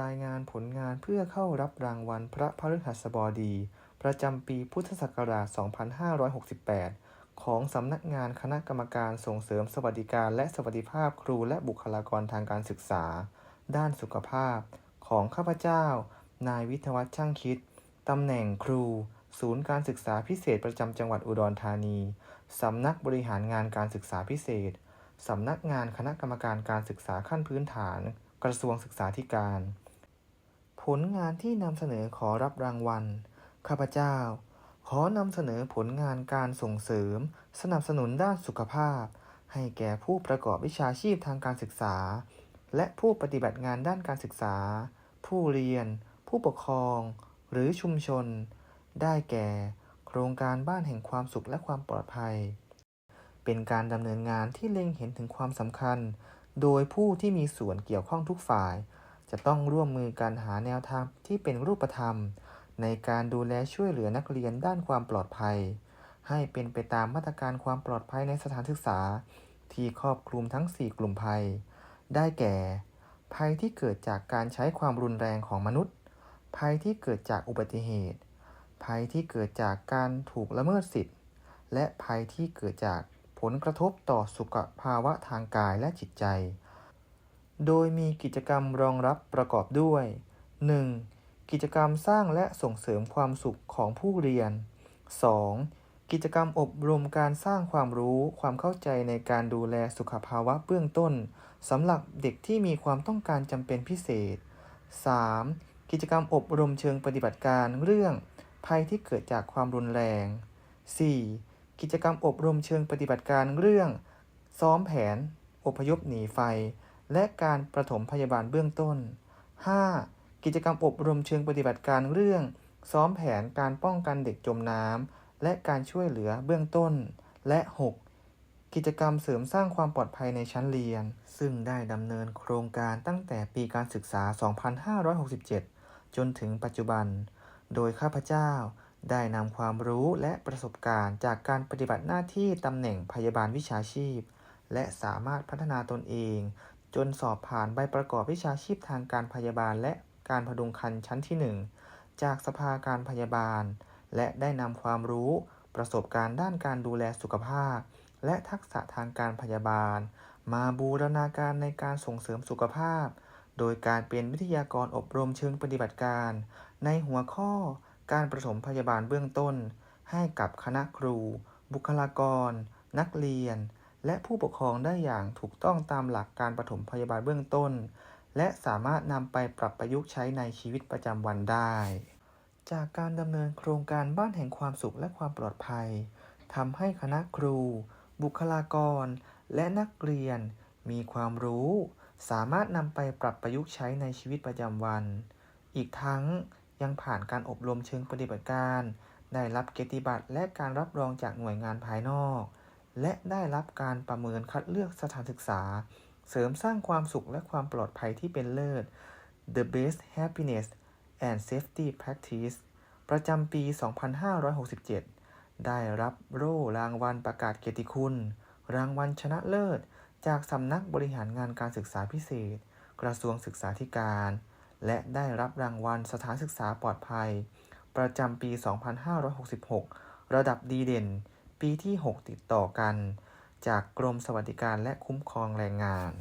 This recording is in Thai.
รายงานผลงานเพื่อเข้ารับรางวัลพระพฤหัสบดี ประจำปีพุทธศักราช 2568 ของสำนักงานคณะกรรมการส่งเสริมสวัสดิการและสวัสดิภาพครูและบุคลากรทางการศึกษา ด้านสุขภาพ ของข้าพเจ้า นายวิทวัฒน์ช่างคิด ตำแหน่งครู ศูนย์การศึกษาพิเศษประจำจังหวัดอุดรธานี สำนักบริหารงานการศึกษาพิเศษ สำนักงานคณะกรรมการการศึกษาขั้นพื้นฐาน กระทรวงศึกษาธิการ ผลงานที่นำเสนอขอรับรางวัล ข้าพเจ้า ขอนำเสนอผลงานการส่งเสริม สนับสนุนด้านสุขภาพ ให้แก่ผู้ประกอบวิชาชีพทางการศึกษา และผู้ปฏิบัติงานด้านการศึกษา ผู้เรียน ผู้ปกครอง หรือชุมชน ได้แก่ โครงการบ้านแห่งความสุขและความปลอดภัย เป็นการดำเนินงานที่เล็งเห็นถึงความสำคัญ โดยผู้ที่มีส่วนเกี่ยวข้องทุกฝ่าย จะต้องร่วมมือกันหาแนวทางที่เป็นรูปธรรม ในการดูแลช่วยเหลือนักเรียนด้านความปลอดภัย ให้เป็นไปตามมาตรการความปลอดภัยในสถานศึกษา ที่ครอบคลุมทั้ง 4 กลุ่มภัย ได้แก่ ภัยที่เกิดจากการใช้ความรุนแรงของมนุษย์ ภัยที่เกิดจากอุบัติเหตุ ภัยที่เกิดจากการถูกละเมิดสิทธิ์และภัยที่เกิดจาก ผลกระทบต่อสุขภาวะทางกายและจิตใจ โดยมีกิจกรรมรองรับประกอบด้วย 1. กิจกรรมสร้างและส่งเสริมความสุขของผู้เรียน 2. กิจกรรมอบรมการสร้างความรู้ความเข้าใจในการดูแลสุขภาวะเบื้องต้นสำหรับเด็กที่มีความต้องการจำเป็นพิเศษ 3. กิจกรรมอบรมเชิงปฏิบัติการเรื่อง ภัยที่เกิดจากความรุนแรง 4. กิจกรรมอบรมเชิงปฏิบัติการเรื่อง ซ้อมแผน อพยพหนีไฟ และการประถมพยาบาลเบื้องต้น 5. กิจกรรมอบรมเชิงปฏิบัติการเรื่อง ซ้อมแผนการป้องกันเด็กจมน้ำและการช่วยเหลือเบื้องต้น และ 6. กิจกรรมเสริมสร้างความปลอดภัยในชั้นเรียน ซึ่งได้ดำเนินโครงการตั้งแต่ปีการศึกษา 2567 จนถึงปัจจุบัน โดยข้าพเจ้า ได้นำความรู้และประสบการณ์จากการปฏิบัติหน้าที่ตำแหน่งพยาบาลวิชาชีพ และสามารถพัฒนาตนเอง จนสอบผ่านใบประกอบวิชาชีพทางการพยาบาลและการพดุงครรภ์ชั้นที่ 1 จากสภาการพยาบาล และได้นำความรู้ ประสบการณ์ด้านการดูแลสุขภาพ และทักษะทางการพยาบาล มาบูรณาการในการส่งเสริมสุขภาพ โดยการเป็นวิทยากรอบรมเชิงปฏิบัติการ ในหัวข้อ การประถมพยาบาลเบื้องต้น ให้กับคณะครู บุคลากร นักเรียน และผู้ปกครองได้อย่างถูกต้องตามหลักการปฐมพยาบาลเบื้องต้น และสามารถนำไปปรับประยุกต์ใช้ในชีวิตประจำวันได้ จากการดำเนินโครงการบ้านแห่งความสุขและความปลอดภัยทำให้คณะครู บุคลากร และนักเรียน มีความรู้ สามารถนำไปปรับประยุกต์ใช้ในชีวิตประจำวัน อีกทั้ง ยังผ่านการอบรมเชิงปฏิบัติการ ได้รับเกียรติบัตรและการรับรองจากหน่วยงานภายนอก และได้รับการประเมินคัดเลือกสถานศึกษา เสริมสร้างความสุขและความปลอดภัยที่เป็นเลิศ The Best Happiness and Safety Practice ประจำปี 2567 ได้รับโล่รางวัลประกาศเกียรติคุณ รางวัลชนะเลิศ จากสำนักบริหารงานการศึกษาพิเศษ กระทรวงศึกษาธิการ และได้รับรางวัลสถานศึกษาปลอดภัย ประจำปี 2566 ระดับดีเด่น ปีที่ 6 ติดต่อกัน จากกรมสวัสดิการและคุ้มครองแรงงาน